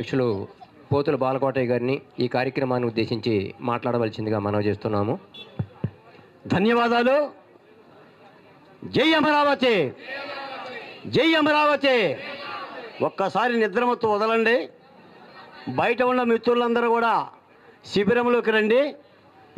అధ్యక్షులు పోతుల బాలకోటయ్య గారిని ఈ కార్యక్రమాన్ని ఉద్దేశించి మాట్లాడవలసిందిగా మనవి చేస్తున్నాము. ధన్యవాదాలు. జై అమరావతి. జై అమరావతి. ఒక్కసారి నిద్రమత్తు వదలండి. బయట ఉన్న మిత్రులందరూ కూడా శిబిరంలోకి రండి.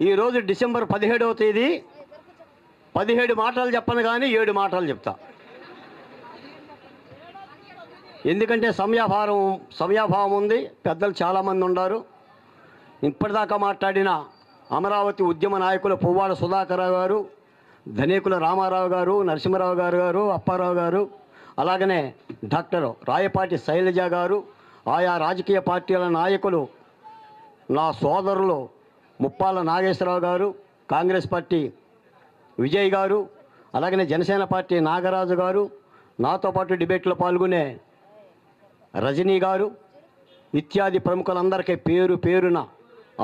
ఈరోజు డిసెంబర్ పదిహేడవ తేదీ. పదిహేడు మాటలు చెప్పను కానీ ఏడు మాటలు చెప్తా. ఎందుకంటే సమయాభారం సమయాభావం ఉంది. పెద్దలు చాలామంది ఉన్నారు ఇప్పటిదాకా మాట్లాడిన అమరావతి ఉద్యమ నాయకులు పువ్వాడ సుధాకరరావు గారు ధనేకుల రామారావు గారు నరసింహరావు గారు గారు అప్పారావు గారు అలాగనే డాక్టర్ రాయపాటి శైలజ గారు ఆయా రాజకీయ పార్టీల నాయకులు నా సోదరులు ముప్పాల నాగేశ్వరరావు గారు కాంగ్రెస్ పార్టీ విజయ్ గారు అలాగనే జనసేన పార్టీ నాగరాజు గారు నాతో పాటు డిబేట్లో పాల్గొనే రజనీ గారు ఇత్యాది ప్రముఖులందరికీ పేరు పేరున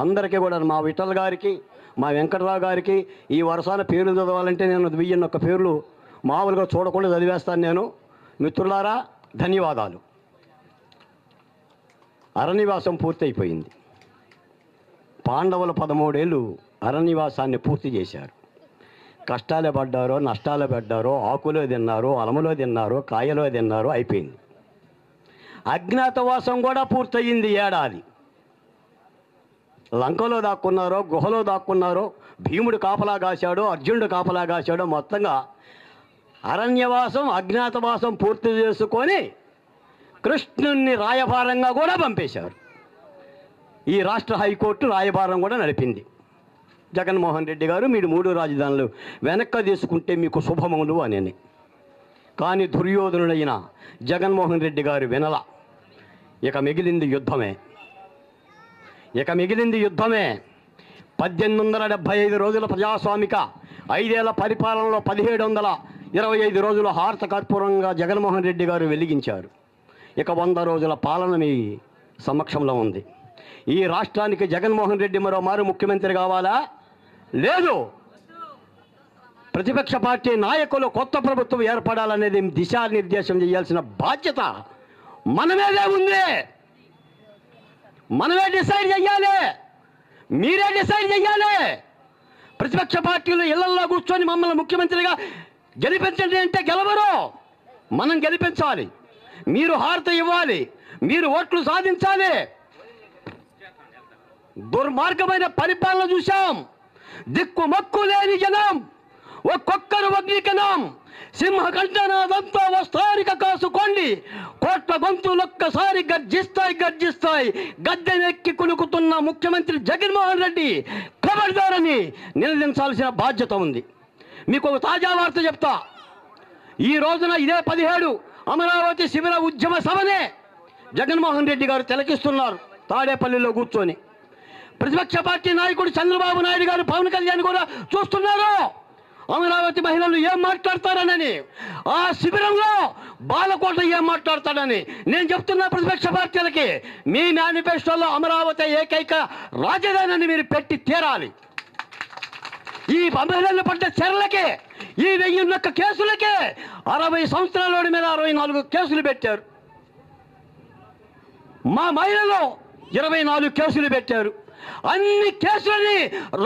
అందరికీ కూడా మా విఠల్ గారికి మా వెంకటరావు గారికి ఈ వరుసాన పేర్లు చదవాలంటే నేను వెయ్యిన్న ఒక పేర్లు మామూలుగా చూడకుండా చదివేస్తాను నేను. మిత్రులారా ధన్యవాదాలు. అరణ్యవాసం పూర్తయిపోయింది. పాండవులు పదమూడేళ్ళు అరణ్యవాసాన్ని పూర్తి చేశారు. కష్టాలు పడ్డారో నష్టాలు పడ్డారో ఆకులో తిన్నారో అలములో తిన్నారో కాయలో తిన్నారో అయిపోయింది. అజ్ఞాతవాసం కూడా పూర్తయింది ఏడాది. లంకలో దాక్కున్నారో గుహలో దాక్కున్నారో భీముడు కాపలా కాశాడో అర్జునుడు కాపలా కాశాడో మొత్తంగా అరణ్యవాసం అజ్ఞాతవాసం పూర్తి చేసుకొని కృష్ణుణ్ణి రాయభారంగా కూడా పంపేశారు. ఈ రాష్ట్ర హైకోర్టు రాయభారం కూడా నడిపింది. జగన్మోహన్ రెడ్డి గారు మీరు మూడు రాజధానులు వెనక్కి తీసుకుంటే మీకు శుభములు అని కానీ దుర్యోధనుడైన జగన్మోహన్ రెడ్డి గారు వినల. ఇక మిగిలింది యుద్ధమే. ఇక మిగిలింది యుద్ధమే. పద్దెనిమిది వందల డెబ్భై ఐదు రోజుల ప్రజాస్వామిక ఐదేళ్ళ పరిపాలనలో పదిహేడు వందల ఇరవై ఐదు రోజులు హారత కర్పూరంగా జగన్మోహన్ రెడ్డి గారు వెలిగించారు. ఇక వంద రోజుల పాలన మీ సమక్షంలో ఉంది. ఈ రాష్ట్రానికి జగన్మోహన్ రెడ్డి మరో మారు ముఖ్యమంత్రి కావాలా? లేదు. ప్రతిపక్ష పార్టీ నాయకులు కొత్త ప్రభుత్వం ఏర్పడాలనేది దిశానిర్దేశం చేయాల్సిన బాధ్యత మన మీదే ఉంది? మనమే డిసైడ్ చెయ్యాలి. మీరే డిసైడ్ చెయ్యాలి. ప్రతిపక్ష పార్టీలు ఇళ్ళలో కూర్చొని మమ్మల్ని ముఖ్యమంత్రిగా గెలిపించండి అంటే గెలవరు. మనం గెలిపించాలి. మీరు హారత ఇవ్వాలి. మీరు ఓట్లు సాధించాలి. దుర్మార్గమైన పరిపాలన చూశాం. దిక్కు మక్కు లేని జనం. ఒక్కొక్కరు వగ్నికనం సింహకంఠనాదంతా వస్తారిక కాసుకోండి. కోట్ల గొంతులొక్కసారి గర్జిస్తాయి గర్జిస్తాయి. గద్దెనెక్కి కులుకుతున్న ముఖ్యమంత్రి జగన్మోహన్ రెడ్డి ఖబర్దారని నిలదించాల్సిన బాధ్యత ఉంది. మీకు ఒక తాజా వార్త చెప్తా. ఈ రోజున ఇదే పదిహేడు అమరావతి శిబిర ఉద్యమ సభనే జగన్మోహన్ రెడ్డి గారు తిలకిస్తున్నారు తాడేపల్లిలో కూర్చొని. ప్రతిపక్ష పార్టీ నాయకుడు చంద్రబాబు నాయుడు గారు పవన్ కళ్యాణ్ కూడా చూస్తున్నారు? అమరావతి మహిళలు ఏం మాట్లాడతారనని ఆ శిబిరంలో బాలకోట ఏం మాట్లాడతాడని నేను చెప్తున్నా ప్రతిపక్ష పార్టీలకి మీ మేనిఫెస్టోలో అమరావతి ఏకైక రాజధానిని మీరు పెట్టి తీరాలి. ఈ మహిళలు పడ్డ చర్యలకే ఈ వెయ్యిన్నొక్క కేసులకే అరవై సంవత్సరాల మీద అరవై నాలుగు కేసులు పెట్టారు. మా మహిళలు ఇరవై నాలుగు కేసులు పెట్టారు. అన్ని కేసులని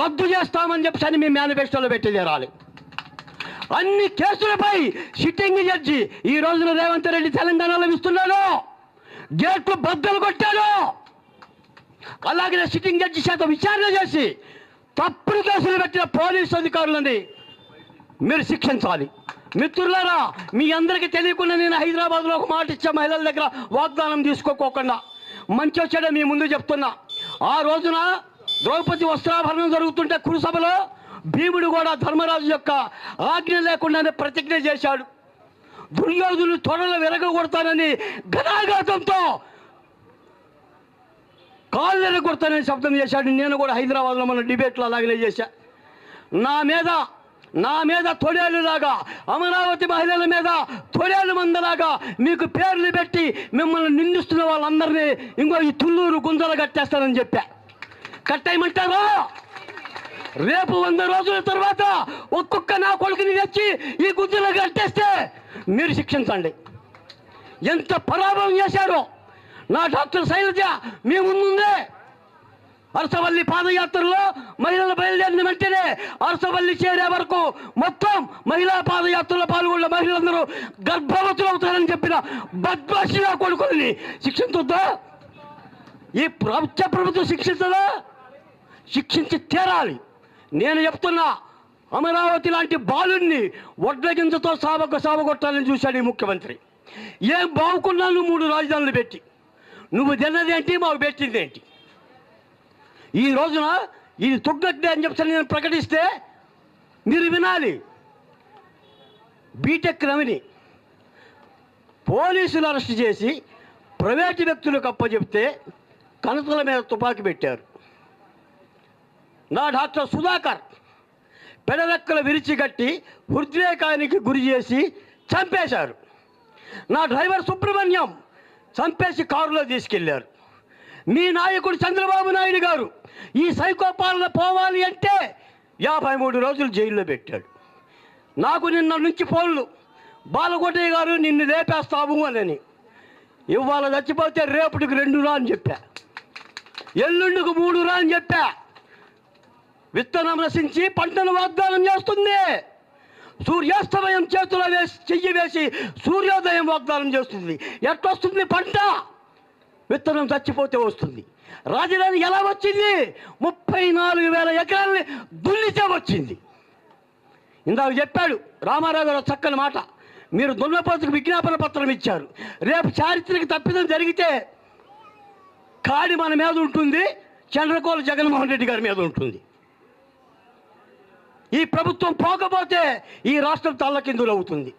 రద్దు చేస్తామని చెప్పి మీ మేనిఫెస్టోలో పెట్టి తీరాలి. అన్ని కేసులపై సిట్టింగ్ జడ్జి ఈ రోజున రేవంత్ రెడ్డి తెలంగాణలో ఇస్తున్నాడు గేట్లు బద్దలు కొట్టాడు. అలాగే సిట్టింగ్ జడ్జి చేత విచారణ చేసి తప్పుడు కేసులు పెట్టిన పోలీసు అధికారులని మీరు శిక్షించాలి. మిత్రులారా మీ అందరికీ తెలియకుండా నేను హైదరాబాద్లో ఒక మాట ఇచ్చా మహిళల దగ్గర వాగ్దానం తీసుకోకోకుండా. మంచి వచ్చాడో మీ ముందు చెప్తున్నా. ఆ రోజున ద్రౌపది వస్త్రాభరణం జరుగుతుంటే కురుసభలో భీముడు కూడా ధర్మరాజు యొక్క ఆజ్ఞ లేకుండానే ప్రతిజ్ఞ చేశాడు. దుర్యోధులు త్వరలో విరగొడతానని గదాఘాతంతో కాళ్ళు విరగొడతానని శబ్దం చేశాడు. నేను కూడా హైదరాబాద్లో మన డిబేట్లో అలాగనే చేశా. నా మీద నా మీద తొడేలులాగా అమరావతి మహిళల మీద తొడేలు మందలాగా మీకు పేర్లు పెట్టి మిమ్మల్ని నిందిస్తున్న వాళ్ళందరినీ ఇంకో ఈ తుళ్ళూరు గుంజలు కట్టేస్తానని చెప్పా. కట్టేయమంటారా? రేపు వంద రోజుల తర్వాత ఒక్కొక్క నా కొడుకుని తెచ్చి ఈ గుజ్జులో కట్టేస్తే మీరు శిక్షించండి. ఎంత పరాభవం చేశారో నా డాక్టర్ శైలజ మీ ముందుందే. అరసవల్లి పాదయాత్రలో మహిళలు బయలుదేరిన వెంటనే అరసవల్లి చేరే వరకు మొత్తం మహిళా పాదయాత్రలో పాల్గొన్న మహిళలందరూ గర్భవతులు అవుతారని చెప్పిన బద్మాషిగా కొడుకుని శిక్షించొద్దా? ఈ ప్రభుత్వ ప్రభుత్వం శిక్షించదా? శిక్షించి తీరాలి. నేను చెప్తున్నా అమరావతి లాంటి బాలుణ్ణి వడ్ల గింజతో సావక సావగొట్టాలని చూశాడు ఈ ముఖ్యమంత్రి. ఏం బాగుకున్నాను మూడు రాజధానులు పెట్టి నువ్వు తిన్నదేంటి మాకు పెట్టిందేంటి ఈ రోజున ఇది తుగ్గట్టే అని చెప్పి నేను ప్రకటిస్తే మీరు వినాలి. బీటెక్ రవిని పోలీసులు అరెస్ట్ చేసి ప్రైవేటు వ్యక్తులకు అప్పచెప్తే కణతల మీద తుపాకీ పెట్టారు. నా డాక్టర్ సుధాకర్ పెడరెక్కలు విరిచిగట్టి హృద్రేకానికి గురి చేసి చంపేశారు. నా డ్రైవర్ సుబ్రహ్మణ్యం చంపేసి కారులో తీసుకెళ్ళారు. మీ నాయకుడు చంద్రబాబు నాయుడు గారు ఈ సైకోపాలన పోవాలి అంటే యాభై మూడు రోజులు జైల్లో పెట్టాడు. నాకు నిన్న నుంచి ఫోన్లు బాలకోటయ్య గారు నిన్ను లేపేస్తాము అని ఇవాళ చచ్చిపోతే రేపటికి రెండు రా అని చెప్పా. ఎల్లుండికి మూడు రా అని చెప్పా. విత్తనం రసించి పంటను వాగ్దానం చేస్తుంది. సూర్యాస్తమయం చేతుల వేసి చెయ్యి వేసి సూర్యోదయం వాగ్దానం చేస్తుంది. ఎట్టొస్తుంది పంట? విత్తనం చచ్చిపోతే వస్తుంది. రాజధాని ఎలా వచ్చింది? ముప్పై నాలుగు వేల ఎకరాలని దున్నితే వచ్చింది. ఇందాక చెప్పాడు రామారావు గారు చక్కని మాట. మీరు దున్నపోతుకు విజ్ఞాపన పత్రం ఇచ్చారు. రేపు చారిత్రక తప్పిదం జరిగితే కాడి మన మీద ఉంటుంది చంద్రకోల జగన్మోహన్ రెడ్డి గారి మీద ఉంటుంది. ఈ ప్రభుత్వం పోకపోతే ఈ రాష్ట్రం తల్లకిందులు అవుతుంది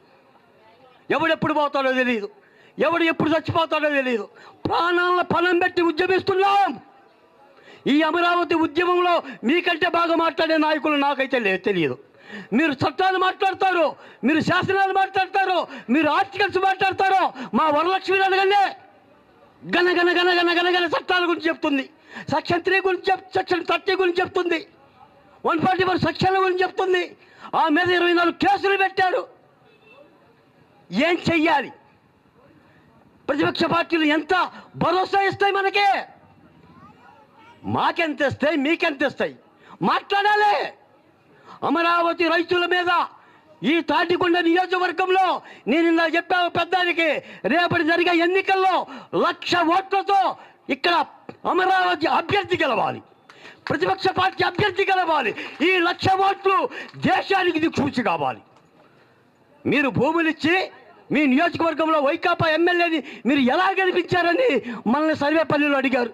ఎవడెప్పుడు పోతాడో తెలియదు ఎవడు ఎప్పుడు చచ్చిపోతాడో తెలియదు ప్రాణాలను పణం పెట్టి ఉద్యమిస్తున్నాం. ఈ అమరావతి ఉద్యమంలో మీకంటే బాగా మాట్లాడే నాయకులు నాకైతే లే తెలియదు మీరు చట్టాలు మాట్లాడతారు మీరు శాసనాలు మాట్లాడతారు మీరు ఆర్టికల్స్ మాట్లాడతారు మా వరలక్ష్మి అనగానే గనగన గన గన చట్టాల గురించి చెప్తుంది. సెక్షన్ త్రీ గురించి చెప్ సెక్షన్ థర్టీ గురించి చెప్తుంది. వన్ ఫార్టీ ఫోర్ సెక్షన్ గురించి చెప్తుంది. ఆ మీద ఇరవై నాలుగు కేసులు పెట్టారు ఏం చెయ్యాలి? ప్రతిపక్ష పార్టీలు ఎంత భరోసా ఇస్తాయి మనకి? మాకెంత ఇస్తాయి మీకెంత ఇస్తాయి? మాట్లాడాలి. అమరావతి రైతుల మీద ఈ తాటికొండ నియోజకవర్గంలో నేను ఇందా చెప్పాను పెద్దానికి రేపటి జరిగే ఎన్నికల్లో లక్ష ఓట్లతో ఇక్కడ అమరావతి అభ్యర్థి గెలవాలి. ప్రతిపక్ష పార్టీ అభ్యర్థి గెలవాలి. ఈ లక్ష ఓట్లు దేశానికి దిక్సూచి కావాలి. మీరు భూములిచ్చి మీ నియోజకవర్గంలో వైకాపా ఎమ్మెల్యేని మీరు ఎలా గెలిపించారని మనల్ని సర్వేపల్లిలో అడిగారు.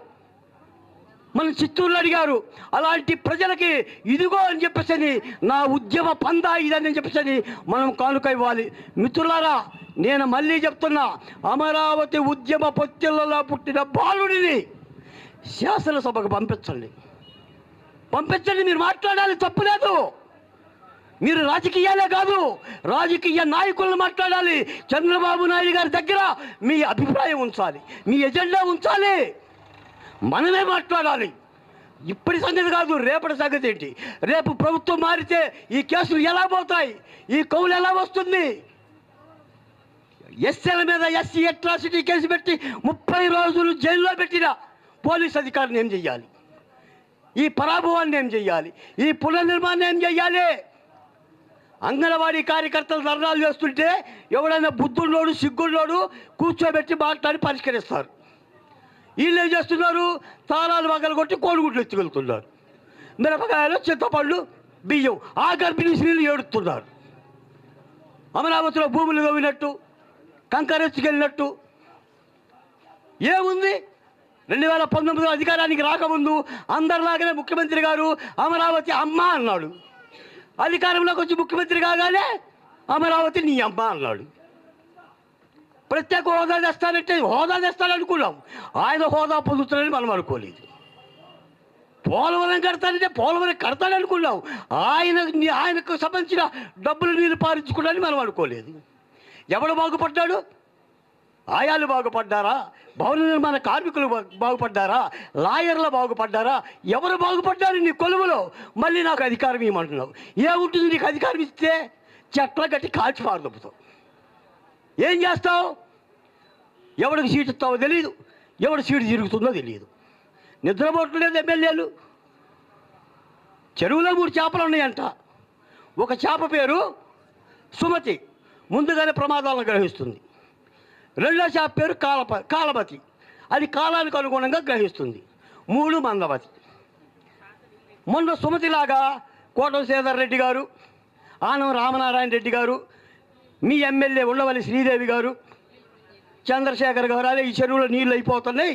మన చిత్తూరులో అడిగారు. అలాంటి ప్రజలకి ఇదిగో అని చెప్పేసి నా ఉద్యమ పందా ఇదని చెప్పేసి మనం కానుక ఇవ్వాలి. మిత్రులారా నేను మళ్ళీ చెప్తున్నా అమరావతి ఉద్యమ పొత్తిళ్ళలో పుట్టిన బాలుడిని శాసనసభకు పంపించండి. పంపించండి మీరు మాట్లాడాలి తప్పులేదు. మీరు రాజకీయాలే కాదు రాజకీయ నాయకులను మాట్లాడాలి. చంద్రబాబు నాయుడు గారి దగ్గర మీ అభిప్రాయం ఉంచాలి మీ ఎజెండా ఉంచాలి. మనమే మాట్లాడాలి. ఇప్పటి సంగతి కాదు రేపటి సంగతి ఏంటి? రేపు ప్రభుత్వం మారితే ఈ కేసులు ఎలా పోతాయి? ఈ కౌలు ఎలా వస్తుంది? ఎస్ఎల్ మీద ఎస్సీ అట్రాసిటీ కేసు పెట్టి ముప్పై రోజులు జైల్లో పెట్టిన పోలీస్ అధికారిని ఏం చెయ్యాలి? ఈ పరాభవాన్ని ఏం చెయ్యాలి. ఈ పునర్నిర్మాణం ఏం చెయ్యాలి. అంగన్వాడీ కార్యకర్తలు ధర్నాలు చేస్తుంటే ఎవడైనా బుద్ధుల్లోడు సిగ్గుల్లోడు కూర్చోబెట్టి మాట్లాడి పరిష్కరిస్తారు. వీళ్ళు ఏం చేస్తున్నారు? తాళాలు వగలు కొట్టి కోడిగుడ్లు ఎత్తుకెళ్తున్నారు. మిరపకాయలు చింతపళ్ళు బియ్యం ఆ గర్భిణీ స్త్రీలు ఏడుతున్నారు అమరావతిలో భూములు తవ్వినట్టు కంకరెత్తుకెళ్ళినట్టు ఏముంది? రెండు వేల పంతొమ్మిదిలో అధికారానికి రాకముందు అందరిలాగానే ముఖ్యమంత్రి గారు అమరావతి అమ్మ అన్నాడు. అధికారంలోకి వచ్చి ముఖ్యమంత్రి కాగానే అమరావతి నీ అమ్మ అన్నాడు. ప్రత్యేక హోదా తెస్తానంటే హోదా తెస్తాననుకున్నాం ఆయన హోదా పొందుతాడని మనం అనుకోలేదు. పోలవరం కడతానంటే పోలవరం కడతాననుకున్నాం ఆయన ఆయనకు సంబంధించిన డబ్బులు నీరు పారించుకున్నాడని మనం అనుకోలేదు. ఎవడు బాగుపడ్డాడు? ఆయాలు బాగుపడ్డారా? భవన నిర్మాణ కార్మికులు బాగుపడ్డారా? లాయర్లు బాగుపడ్డారా? ఎవరు బాగుపడ్డారు నీ కొలువులో? మళ్ళీ నాకు అధికారం ఇవ్వమంటున్నావు ఏముంటుంది నీకు అధికారం ఇస్తే చెట్ల గట్టి కాల్చి పారదొప్పుతావు ఏం చేస్తావు? ఎవడికి సీటు ఇస్తావో తెలియదు ఎవడు సీటు తిరుగుతుందో తెలియదు నిద్రపోవట్లేదు ఎమ్మెల్యేలు. చెరువులో మూడు చేపలు ఉన్నాయంట. ఒక చేప పేరు సుమతి. ముందుగానే ప్రమాదాలను గ్రహిస్తుంది. రెండో చేప పేరు కాలప కాలమతి అది కాలానికి అనుగుణంగా గ్రహిస్తుంది. మూడు మందవతి మొన్న సుమతిలాగా కోటం శ్రీధర్ రెడ్డి గారు ఆనం రామనారాయణ రెడ్డి గారు మీ ఎమ్మెల్యే ఉండవల్లి శ్రీదేవి గారు చంద్రశేఖర్ గారు అదే ఈ చెరువులో నీళ్ళు అయిపోతున్నాయి.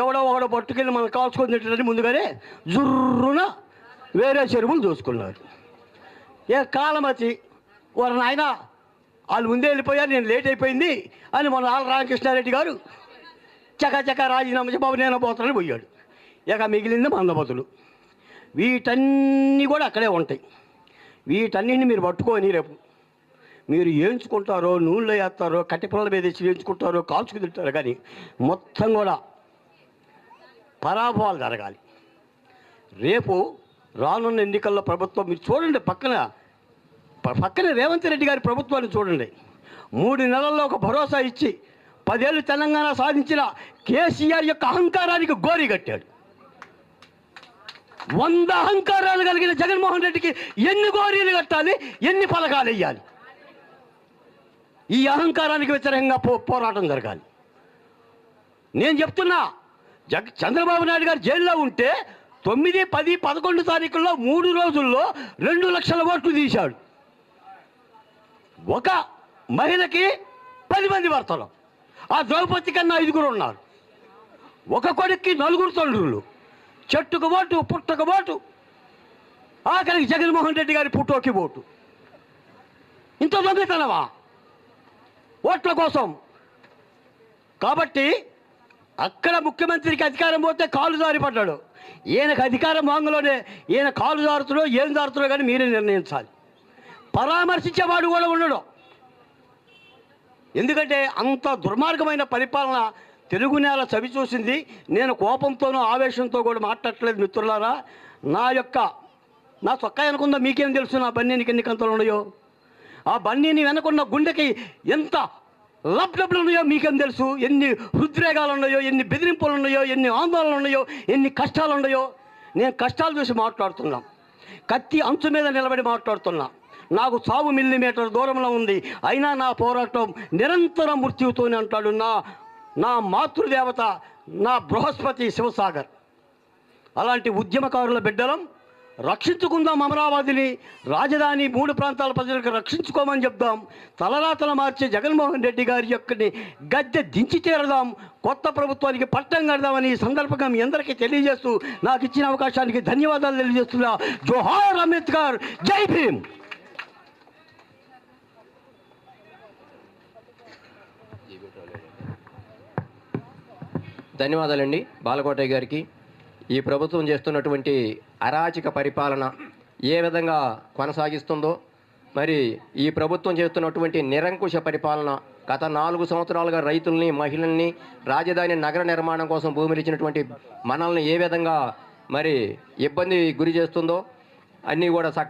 ఎవడో ఒకడో పట్టుకెళ్ళి మనం కాల్చుకొని తింటారని ముందుగానే జుర్రున వేరే చెరువులు చూసుకున్నారు ఏ కాలమతి వారి నాయన వాళ్ళు ముందే వెళ్ళిపోయారు నేను లేట్ అయిపోయింది అని మన ఆళ్ళ రామకృష్ణారెడ్డి గారు చక చక రాజీనామా బాబు నేను పోతానని పోయాడు. ఇక మిగిలింది మందబతులు వీటన్నీ కూడా అక్కడే ఉంటాయి. వీటన్నిటిని మీరు పట్టుకొని రేపు మీరు ఏంచుకుంటారో నూనెలో వేస్తారో కట్టె మీద తెచ్చి వేయించుకుంటారో కాల్చుకు తింటారో కానీ మొత్తం కూడా పరాభవాలు జరగాలి. రేపు రానున్న ఎన్నికల్లో ప్రభుత్వం మీరు చూడండి పక్కన పక్కనే రేవంత్ రెడ్డి గారి ప్రభుత్వాన్ని చూడండి. మూడు నెలల్లో ఒక భరోసా ఇచ్చి పదేళ్ళు తెలంగాణ సాధించిన కేసీఆర్ యొక్క అహంకారానికి గోరి కట్టాడు. వంద అహంకారాలు కలిగిన జగన్మోహన్ రెడ్డికి ఎన్ని గోరీలు కట్టాలి ఎన్ని ఫలకాలు వేయాలి ఈ అహంకారానికి వ్యతిరేకంగా పో పోరాటం జరగాలి. నేను చెప్తున్నా జగ చంద్రబాబు నాయుడు గారు జైల్లో ఉంటే తొమ్మిది పది పదకొండు తారీఖుల్లో మూడు రోజుల్లో రెండు లక్షల ఓట్లు తీశాడు. ఒక మహిళకి పది మంది భర్తలు. ఆ ద్రౌపది కన్నా ఐదుగురు ఉన్నారు. ఒక కొడుక్కి నలుగురు తండ్రులు చెట్టుకు ఓటు పుట్టకు ఓటు ఆఖరికి జగన్మోహన్ రెడ్డి గారి పుట్టోకి ఓటు ఇంత దొంగతనమా? ఓట్ల కోసం. కాబట్టి అక్కడ ముఖ్యమంత్రికి అధికారం పోతే కాలు జారిపడ్డాడు ఈయనకు అధికారం వాంగలోనే ఈయన కాలు జారుతుడో ఏం జారుతుడో కానీ మీరే నిర్ణయించాలి. పరామర్శించేవాడు కూడా ఉండడు. ఎందుకంటే అంత దుర్మార్గమైన పరిపాలన తెలుగు నేల చవి చూసింది. నేను కోపంతోనూ ఆవేశంతో కూడా మాట్లాడట్లేదు మిత్రులారా. నా యొక్క నా చొక్కా అనుకుందా మీకేం తెలుసు నా బన్నీనికి ఎన్ని కంతలు ఉన్నాయో? ఆ బన్నీని వెనకున్న గుండెకి ఎంత లబ్డబ్లు ఉన్నాయో మీకేం తెలుసు? ఎన్ని హృద్రేగాలు ఉన్నాయో ఎన్ని బెదిరింపులు ఉన్నాయో ఎన్ని ఆందోళనలు ఉన్నాయో ఎన్ని కష్టాలు ఉన్నాయో నేను కష్టాలు చూసి మాట్లాడుతున్నాం. కత్తి అంచు మీద నిలబడి మాట్లాడుతున్నా. నాకు సాగు మిల్లీమీటర్ దూరంలో ఉంది. అయినా నా పోరాటం నిరంతరం మృత్యుతోనే అంటాడు నా నా మాతృదేవత నా బృహస్పతి శివసాగర్. అలాంటి ఉద్యమకారుల బిడ్డలం రక్షించుకుందాం అమరావతిని రాజధాని మూడు ప్రాంతాల ప్రజలకు రక్షించుకోమని చెప్దాం. తలరాతల మార్చే జగన్మోహన్ రెడ్డి గారి యొక్కని గద్దె దించి తీరదాం కొత్త ప్రభుత్వానికి పట్టం కడదామని ఈ సందర్భంగా మీ అందరికీ తెలియజేస్తూ నాకు ఇచ్చిన అవకాశానికి ధన్యవాదాలు తెలియజేస్తున్నా. జోహార్ అంబేద్కర్! జై భీమ్! ధన్యవాదాలండి బాలకోటయ్య గారికి. ఈ ప్రభుత్వం చేస్తున్నటువంటి అరాచక పరిపాలన ఏ విధంగా కొనసాగిస్తుందో మరి ఈ ప్రభుత్వం చేస్తున్నటువంటి నిరంకుశ పరిపాలన గత నాలుగు సంవత్సరాలుగా రైతుల్ని మహిళల్ని రాజధాని నగర నిర్మాణం కోసం భూములు ఇచ్చినటువంటి మనల్ని ఏ విధంగా మరి ఇబ్బంది గురి చేస్తుందో అన్నీ కూడా చక్కగా